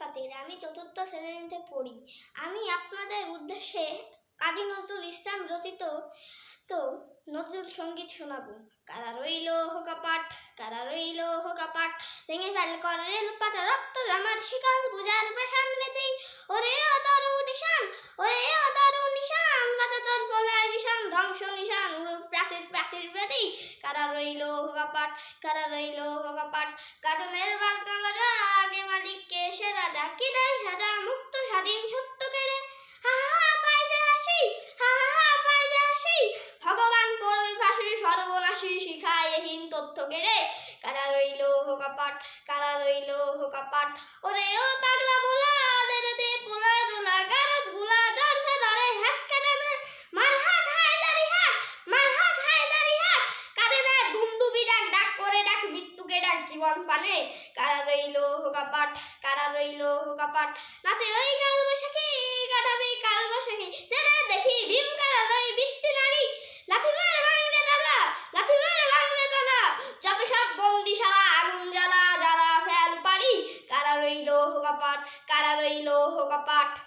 ফাতির আমি চতুর্থ শ্রেণীতে পড়ি। আমি আপনাদের উদ্দেশ্যে কাজী নজরুল ইসলাম রচিত তো নজরুল সংগীত শোনাবো। কারা রইল হোকাপাট কারা রইল হোকাপাট ভেঙে ফেল করে রেল পাটা রক্ত জামার শিকল বুঝার পেশান বেদি ওরে ও দরু নিশান, ওরে ও দরু নিশান বাজে তোর বিশান ধ্বংস নিশান প্রাচীর প্রাচীর বেদি কারা রইল হোকাপাট কারা রইল বাজা আগে মালিককে রাজা, কি দেয় সাজা মুক্ত, স্বাধীন, সত্য কেড়ে। ভগবান পড়বে সর্বনাশী শিখায় হীন তথ্য কেড়ে। কারা রইল হোকাপাট, কারা রইল হোকাপাট? ওরে ও পাগলা ভোলা দেরে দে পোলা দোলা গারদগুলা জরসে ধরে হ্যাস কেটে দে মারহাট হায়দারি হাট মারহাট হায়দারি হাট। কারে না ডাক ডাক করে ডাক, মৃত্যুকে ডাক জীবন পানে। কারা করিল হুকাপাট। নাচে ওই কাল বৈশাখী, কাটাবে কাল বৈশাখী। তেরে দেখি ভীম কালা নই বৃষ্টি নারী। লাথি মার ভাঙলে দাদা, লাথি মার ভাঙলে দাদা। যত সব বন্দিশালা, আগুন জ্বালা জ্বালা ফেল পারি। কারা রইল হুকাপাট, কারা রইল হুকাপাট?